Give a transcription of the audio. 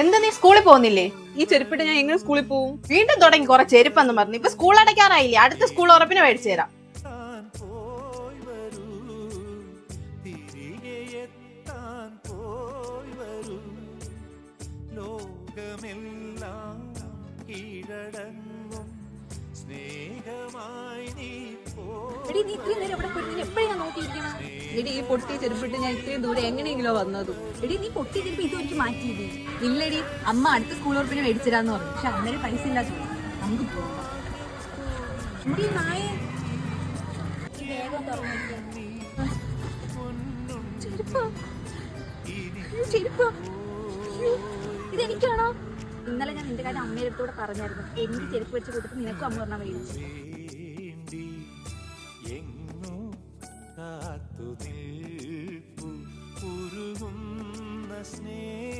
എന്താ നീ സ്കൂളിൽ പോകുന്നില്ലേ? ഈ ചെരുപ്പിട്ട് ഞാൻ എങ്ങനെ സ്കൂളിൽ പോകും വീണ്ടും തുടങ്ങി കുറെ ചെരുപ്പെന്ന് പറഞ്ഞു. ഇപ്പൊ സ്കൂൾ അടയ്ക്കാറായില്ലേ? അടുത്ത സ്കൂൾ ഉറപ്പിന് മേടിച്ചു തരാം. പോയി വരൂ തിരികെ എത്താൻ പോയി വരൂ ലോകമെല്ലാം കീഴടങ്ങും സ്നേഹമായി നീ നീ ഇത്രയും നേരം എവിടെ പോയി എപ്പോഴും ഞാൻ നോക്കിയിരിക്കണം? എടി ഈ പൊട്ടി ചെരുപ്പിട്ട് ഞാൻ ഇത്രയും ദൂരെ എങ്ങനെയെങ്കിലോ വന്നത്. എടി നീ പൊട്ടി ചെരുപ്പ് ഇതുവരെ മാറ്റിയത് ഇല്ലടി അമ്മ അടുത്ത സ്കൂൾ ഉറപ്പിന് മേടിച്ചിരാന്ന് പറഞ്ഞു. പക്ഷെ അന്നേരം പൈസ ഇല്ലാതെ നമുക്ക് ഇതെനിക്കാണോ? ഇന്നലെ ഞാൻ നിന്റെ കാര്യം അമ്മയുടെ അടുത്തൂടെ പറഞ്ഞായിരുന്നു. എനിക്ക് ചെരുപ്പ് വെച്ച് കൊടുത്ത് നിനക്കും അമ്മ പറഞ്ഞാൽ മേടിച്ചു കാത്തു നിൽപ്പു ഉരുകുന്ന സ്നേഹ